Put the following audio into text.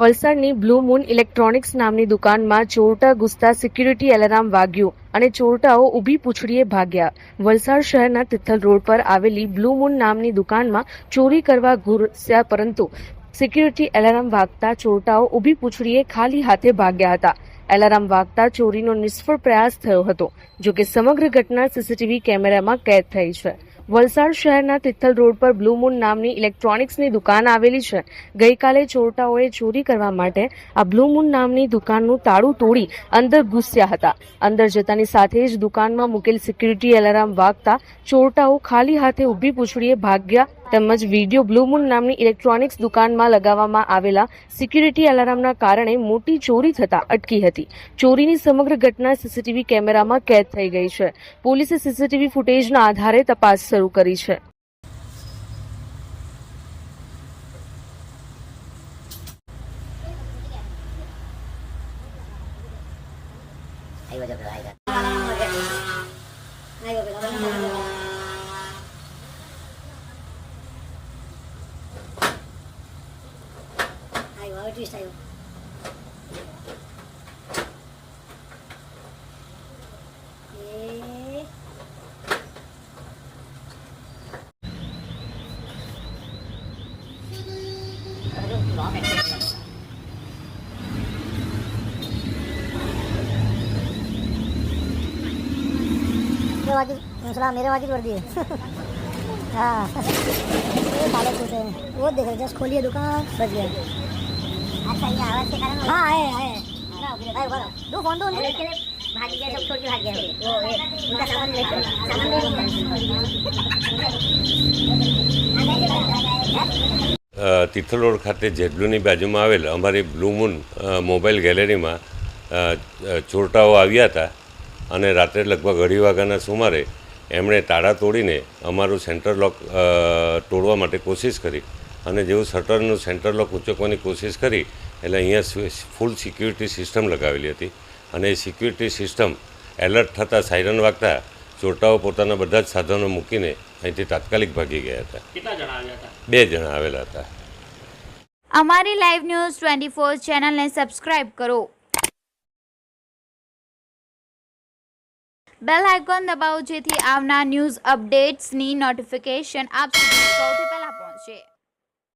વલસાડની blue moon electronics નામની દુકાનમાં ચોરટા ઘૂસતા security alarm વાગ્યું અને ચોરટાઓ ઊભી પૂછડીએ ભાગ્યા. વલસાડ શહેરના તિથલ રોડ પર આવેલી બ્લુ મૂન નામની દુકાનમાં ચોરી કરવા ઘૂસ્યા પરંતુ સિક્યુરિટી એલાર્મ વાગતા ચોરટાઓ ઊભી પૂછડીએ ખાલી હાથે ભાગ્યા હતા. એલાર્મ વાગતા ચોરીનો નિષ્ફળ પ્રયાસ થયો હતો જો કે સમગ્ર ઘટના સીસીટીવી કેમેરામાં કેદ થઈ છે. વલસાડ શહેરના તિથલ રોડ પર બ્લુ મૂન નામની ઇલેક્ટ્રોનિક્સની દુકાન આવેલી છે. ગઈકાલે ચોરટાઓએ ચોરી કરવા માટે આ બ્લુ મૂન નામની દુકાનનું તાળું તોડી અંદર ઘૂસ્યા હતા. અંદર જતાની સાથે જ દુકાનમાં મૂકેલ સિક્યુરિટી એલાર્મ વાગતા ચોરટાઓ ખાલી હાથે ઊભી પૂછડીએ ભાગ્યા તેમજ વીડિયો બ્લુમૂન નામની ઇલેક્ટ્રોનિક્સ દુકાનમાં લગાવવામાં આવેલા સિક્યુરિટી એલાર્મના કારણે મોટી ચોરી થતા અટકી હતી. ચોરીની સમગ્ર ઘટના સીસીટીવી કેમેરામાં કેદ થઈ ગઈ છે. પોલીસે સીસીટીવી ફૂટેજના આધારે તપાસ શરૂ કરી છે. આવ્યો 最後美味しい最後。दूसरा, मेरे वाजिद वर्दी है। हाँ। वो देख रहे जस्ट खोलिए दुकान बच गया। अच्छा ये आवाज के कारण हाँ आए आए आए बोलो दो फोन दो भाग गया सब छोड़ के भाग गया वो ये, उनका सामान लेके सामान અ, તિથલ રોડ ખાતે જેટલુની બાજુમાં આવેલ અમારી બ્લુ મૂન અ, મોબાઈલ ગેલેરીમાં અ, અ, ચોરટાઓ આવ્યા હતા અને રાત્રે લગભગ અઢી વાગ્યાના સુમારે એમણે તાળા તોડીને અમારું સેન્ટર લોક અ, તોડવા માટે કોશિશ કરી અને જેવું શટરનું સેન્ટર લોક ઉંચકવાની કોશિશ કરી એટલે અહીંયા ફૂલ સિક્યુરિટી સિસ્ટમ લગાવેલી હતી. અને એ સિક્યુરિટી સિસ્ટમ એલર્ટ થતાં સાયરન વાગતા ચોરટાઓ પોતાના બધા જ સાધનો મૂકીને અહીંથી તાત્કાલિક ભાગી ગયા હતા. કેટલા જણા હતા? બે જણા આવેલા હતા. અમારી લાઈવ ન્યૂઝ ટ્વેન્ટી ફોર ચેનલને સબસ્ક્રાઇબ કરો. બેલ આઇકોન દબાવો જેથી આવનાર ન્યૂઝ અપડેટ્સની નોટિફિકેશન આપ સુધી સૌથી પહેલાં પહોંચે.